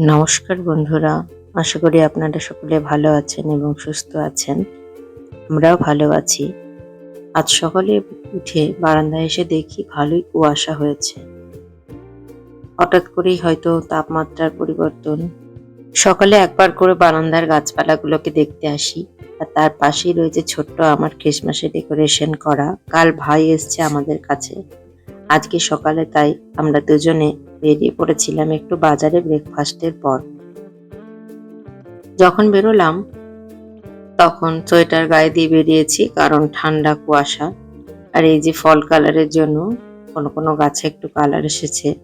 নমস্কার বন্ধুরা, আশা করি আপনারা সকলে ভালো আছেন এবং সুস্থ আছেন। আমরাও ভালো আছি। আজ সকালে উঠে বারান্দায় এসে দেখি ভালোই কুয়াশা হয়েছে। হঠাৎ করেই হয়তো তাপমাত্রার পরিবর্তন। সকালে একবার করে বারান্দার গাছপালাগুলোকে দেখতে আসি আর তার পাশেই রয়েছে ছোট্ট আমার ক্রিসমাসের ডেকোরেশন করা। কাল ভাই এসছে আমাদের কাছে। আজকে সকালে তাই আমরা দুজনে বেরিয়ে পড়েছিলাম একটু বাজারে ব্রেকফাস্টের পর। যখন বেরোলাম, তখন সোয়েটার গায়ে দিয়ে বেরিয়েছি কারণ ঠান্ডা কুয়াশা। আর এই যে ফল কালারের জন্য কোনো কোনো গাছে একটু কালার এসেছে।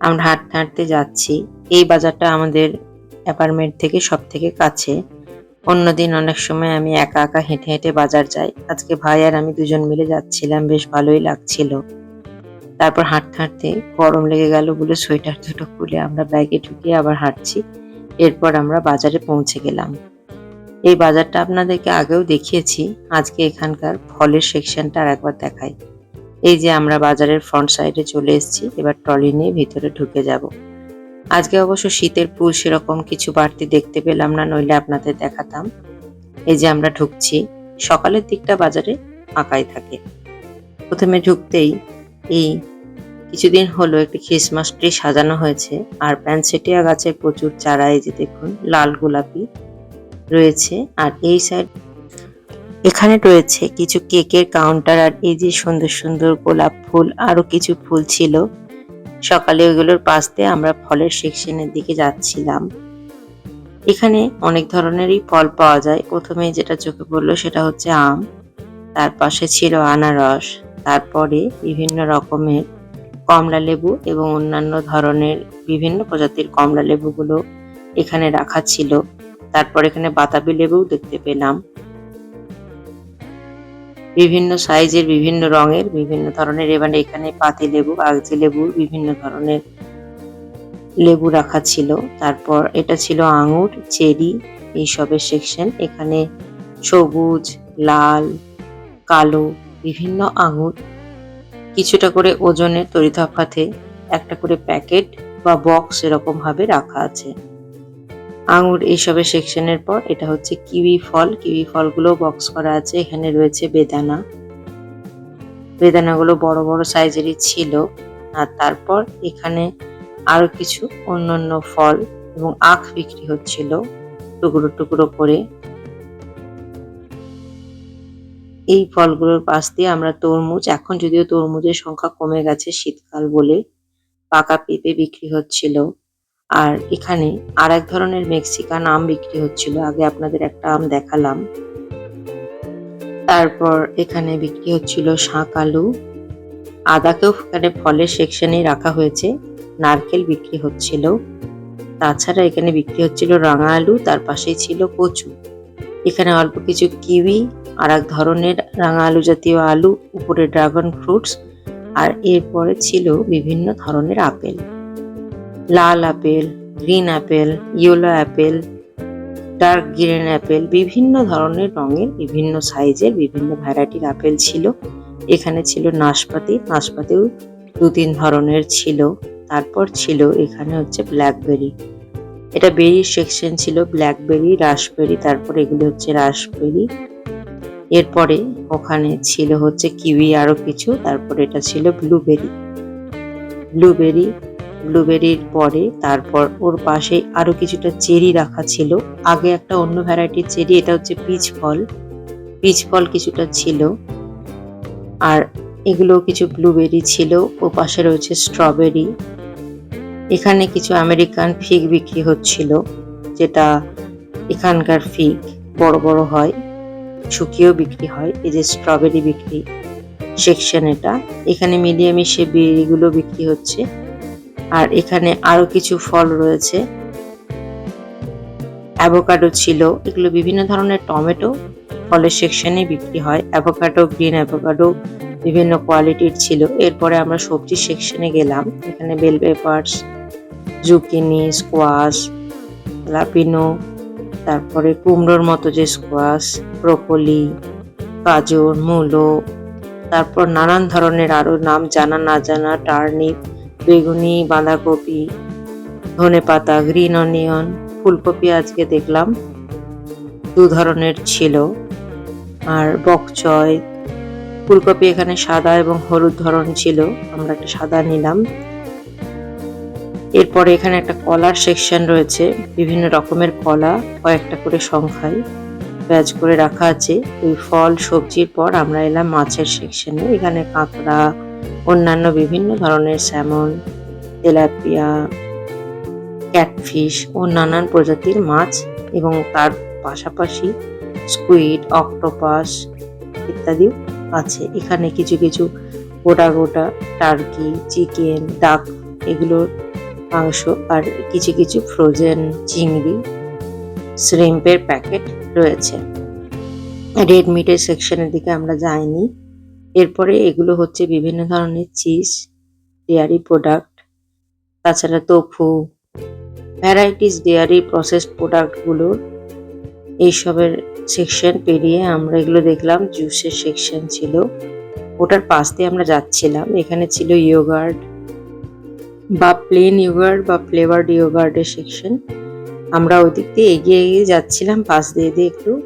আমরা হাঁটতে হাঁটতে যাচ্ছি। এই বাজারটা আমাদের অ্যাপার্টমেন্ট থেকে সব থেকে কাছে। অন্যদিন অনেক সময় আমি একা একা হেঁটে হেঁটে বাজার যাই। আজকে ভাই আর আমি দুজন মিলে যাচ্ছিলাম, বেশ ভালোই লাগছিল। তারপর হাঁটতে হাঁটতে গরম লেগে গেল বলে সোয়েটার দুটো খুলে আমরা ব্যাগে ঢুকিয়ে আবার হাঁটছি। এরপর আমরা বাজারে পৌঁছে গেলাম। এই বাজারটা আপনাদেরকে আগেও দেখিয়েছি, আজকে এখানকার ফলের সেকশনটা আর একবার দেখাই। এই যে আমরা বাজারের ফ্রন্ট সাইডে চলে এসেছি, এবার ট্রলি নিয়ে ভিতরে ঢুকে যাব। আজকে অবশ্য শীতের ফুল সেরকম কিছু বাড়তি দেখতে পেলাম না, নইলে আপনাদের দেখাতাম। এই যে আমরা ঢুকছি, সকালের দিকটা বাজারে ফাঁকাই থাকে। প্রথমে ঢুকতেই এই কিছুদিন হলো একটি ক্রিসমাস ট্রি সাজানো হয়েছে, আর প্যানসেটিয়া গাছের প্রচুর চারা, এই যে দেখুন, লাল গোলাপি রয়েছে, আর এই সাইড এখানে রয়েছে কিছু কেকের কাউন্টার আর এই যে সুন্দর সুন্দর গোলাপ ফুল, আরও কিছু ফুল ছিল। সকালে ওইগুলোর পাশ দিয়ে আমরা ফলের সেকশনের দিকে যাচ্ছিলাম। এখানে অনেক ধরনেরই ফল পাওয়া যায়। প্রথমে যেটা চোখে পড়ল সেটা হচ্ছে আম, তার পাশে ছিল আনারস। তারপরে বিভিন্ন রকমের কমলা লেবু এবং অন্যান্য ধরনের বিভিন্ন প্রজাতির কমলা লেবুগুলো এখানে রাখা ছিল। তারপর এখানে বাতাবি লেবুও দেখতে পেলাম। বিভিন্ন সাইজের, বিভিন্ন রঙের, বিভিন্ন ধরনের এবার এখানে পাতি লেবু আগজি লেবু, বিভিন্ন ধরনের লেবু রাখা ছিল। তারপর এটা ছিল আঙুর, চেরি এইসবের সেকশন এখানে সবুজ, লাল, কালো বিভিন্ন আঙুর। কিছুটা করে ওজনে তরিতফাতে একটা করে প্যাকেট বা বক্স এরকম ভাবে রাখা আছে। আঙুর এইসবের সেকশনের পর এটা হচ্ছে কিউই ফল। কিউই ফলগুলো বক্স করা আছে। এখানে রয়েছে বেদানা। বেদানাগুলো বড় বড় সাইজেরই ছিল। আর তারপর এখানে আরও কিছু অন্যান্য ফল এবং আখ বিক্রি হচ্ছিল টুকরো টুকরো করে। এই ফলগুলোর পাশ দিয়ে আমরা তরমুজ, এখন যদিও তরমুজের সংখ্যা কমে গেছে শীতকাল বলে পাকা পেঁপে বিক্রি হচ্ছিল। আর এখানে আর এক ধরনের মেক্সিকান আম বিক্রি হচ্ছিল। আগে আপনাদের একটা আম দেখালাম। তারপর এখানে বিক্রি হচ্ছিল শাঁক আলু। আদাকেও এখানে ফলের সেকশনে রাখা হয়েছে। নারকেল বিক্রি হচ্ছিল। তাছাড়া এখানে বিক্রি হচ্ছিল রাঙা আলু, তার পাশেই ছিল কচু। এখানে অল্প কিছু কিউই আর এক ধরনের রাঙা আলু জাতীয় আলু, উপরে ড্রাগন ফ্রুটস, আর এরপরে ছিল বিভিন্ন ধরনের আপেল। লাল apple, green apple, yellow apple, dark green apple, বিভিন্ন ধরনের রঙের বিভিন্ন সাইজের বিভিন্ন ভ্যারাইটির আপেল ছিল। এখানে ছিল নাশপাতি, নাশপাতিও দু তিন ধরনের ছিল। তারপর ছিল এখানে হচ্ছে ব্ল্যাকবেরি। এটা বেরির সেকশন ছিল ব্ল্যাকবেরি রাসবেরি তারপর এগুলো হচ্ছে রাসবেরি এরপরে ওখানে ছিল হচ্ছে কিউই আরও কিছু, তারপর এটা ছিল ব্লুবেরি ব্লুবেরি ব্লুবেরির পরে তারপর ওর পাশে আরও কিছুটা চেরি রাখা ছিল। আগে একটা অন্য ভ্যারাইটির চেরি, এটা হচ্ছে পিচ ফল। পিচ ফল কিছুটা ছিল। আর এগুলো কিছু ব্লুবেরি ছিল ও পাশে রয়েছে স্ট্রবেরি এখানে কিছু আমেরিকান ফিগ বিক্রি হচ্ছিল, যেটা এখানকার ফিগ বড় বড় হয়, শুকিয়েও বিক্রি হয়, এই যে স্ট্রবেরি বিক্রি সেকশন এটা। এখানে মিলিয়ে মিশে বেরিগুলো বিক্রি হচ্ছে। আর এখানে আরও কিছু ফল রয়েছে। অ্যাভোকাডো ছিল, এগুলো বিভিন্ন ধরনের টমেটো ফলের সেকশনে বিক্রি হয়। অ্যাভোকাডো, গ্রিন অ্যাভোকাডো বিভিন্ন কোয়ালিটির ছিল। এরপরে আমরা সবজি সেকশনে গেলাম। এখানে bell peppers zucchini squash jalapeno তারপরে কুমড়োর মতো যে স্কোয়াশ ব্রোকলি গাজর, মূলো, তারপর নানান ধরনের আরও নাম জানা না জানা টার্নিপ বেগুনি, বাঁধাকপি, ধনে পাতা গ্রিন অনিয়ন ফুলকপি আজকে দেখলাম দু ধরনের ছিল। আর বকচয় ফুলকপি এখানে সাদা এবং হলুদ ধরন ছিল, আমরা একটা সাদা নিলাম। এরপরে এখানে একটা কলার সেকশন রয়েছে, বিভিন্ন রকমের কলা, কয়েকটা করে সংখ্যায় ব্যাচ করে রাখা আছে। এই ফল, সবজির পর আমরা এলাম মাছের সেকশনে এখানে কাঁকড়া, অন্যান্য বিভিন্ন ধরনের স্যামন তেলাপিয়া ক্যাটফিশ ও নানান প্রজাতির মাছ এবং তার পাশাপাশি স্কুইড অক্টোপাস ইত্যাদি আছে। এখানে কিছু কিছু গোটা গোটা টার্কি চিকেন ডাক এগুলোর মাংস আর কিছু কিছু ফ্রোজেন চিংড়ি শ্রিম্পের প্যাকেট রয়েছে। রেড মিটের সেকশনের দিকে আমরা যাইনি। এরপরে এগুলো হচ্ছে বিভিন্ন ধরনের চিজ ডেয়ারি প্রোডাক্ট তাছাড়া তোফু ভ্যারাইটিস ডেয়ারি প্রসেসড প্রোডাক্টগুলোর এইসবের সেকশন পেরিয়ে আমরা এগুলো দেখলাম জুসের সেকশন ছিল। ওটার পাশ দিয়ে আমরা যাচ্ছিলাম। এখানে ছিল ইয়োগার্ট বা প্লেন ইয়োগার্ট বা ফ্লেভার্ড ইয়োগার্টের সেকশন আমরা ওই দিক দিয়ে এগিয়ে এগিয়ে যাচ্ছিলাম, পাশ দিয়ে দিয়ে একটু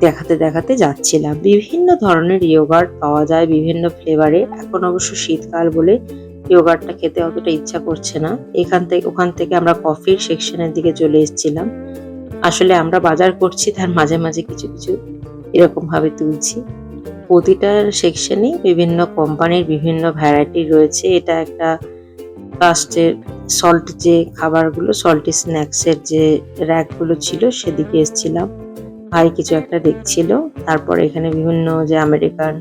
দেখাতে দেখাতে যাচ্ছিলাম। বিভিন্ন ধরনের ইয়োগার্ট পাওয়া যায়, বিভিন্ন ফ্লেভারে এখন অবশ্য শীতকাল বলে ইয়োগার্টটা খেতে অতটা ইচ্ছা করছে না। এখান থেকে, ওখান থেকে আমরা কফির সেকশনের দিকে চলে এসেছিলাম। আসলে আমরা বাজার করছি, তার মাঝে মাঝে কিছু কিছু এরকম ভাবে তুলছি। প্রতিটা সেকশনেই বিভিন্ন কোম্পানির বিভিন্ন ভ্যারাইটি রয়েছে। এটা একটা ফার্স্টের সল্ট যে খাবারগুলো সল্টি স্ন্যাক্সের যে র্যাকগুলো ছিল, সেদিকে এসেছিলাম। ভাই কিছু একটা দেখছিল। তারপর এখানে বিভিন্ন যে আমেরিকান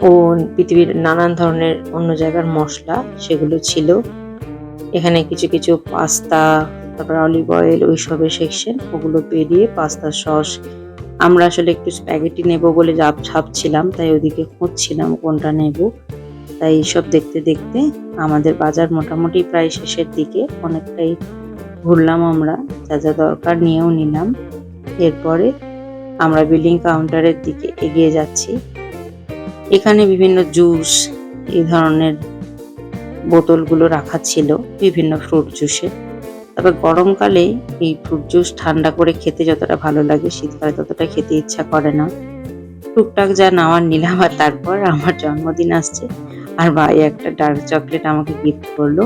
ও পৃথিবীর নানান ধরনের অন্য জায়গার মশলা সেগুলো ছিল। এখানে কিছু কিছু পাস্তা, তারপর অলিভ অয়েল ওইসবের সেকশন ওগুলো পেরিয়ে পাস্তা সস আমরা আসলে একটু স্প্যাগেটি নেব বলে ভাবছিলাম, তাই ওদিকে খুঁজছিলাম কোনটা নেব। তাই এইসব দেখতে দেখতে আমাদের বাজার মোটামুটি প্রায় শেষের দিকে। অনেকটাই ঘুরলাম আমরা, যা যা দরকার নিয়েও নিলাম। এরপরে আমরা বিলিং কাউন্টারের দিকে এগিয়ে যাচ্ছি। এখানে বিভিন্ন জুস, এই ধরনের বোতলগুলো রাখা ছিল, বিভিন্ন ফ্রুট জুসের। তবে গরমকালে এই ফ্রুট জুস ঠান্ডা করে খেতে যতটা ভালো লাগে, শীতকালে ততটা খেতে ইচ্ছা করে না। টুকটাক যা নেওয়ার নিলাম আর তারপর আমার জন্মদিন আসছে। আর ভাই একটা ডার্ক চকলেট আমাকে গিফট করল।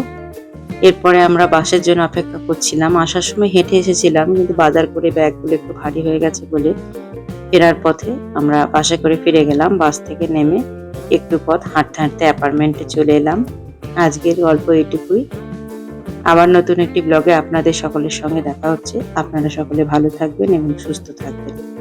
এরপরে আমরা বাসের জন্য অপেক্ষা করছিলাম। আসার সময় হেঁটে এসেছিলাম, কিন্তু বাজার করে ব্যাগগুলো একটু ভারী হয়ে গেছে বলে ফেরার পথে আমরা বাসে করে ফিরে গেলাম। বাস থেকে নেমে একটু পথ হাঁটতে হাঁটতে অ্যাপার্টমেন্টে চলে এলাম। আজকের গল্প এটুকুই। আবার নতুন একটি ব্লগে আপনাদের সকলের সঙ্গে দেখা হচ্ছে। আপনারা সকলে ভালো থাকবেন এবং সুস্থ থাকবেন।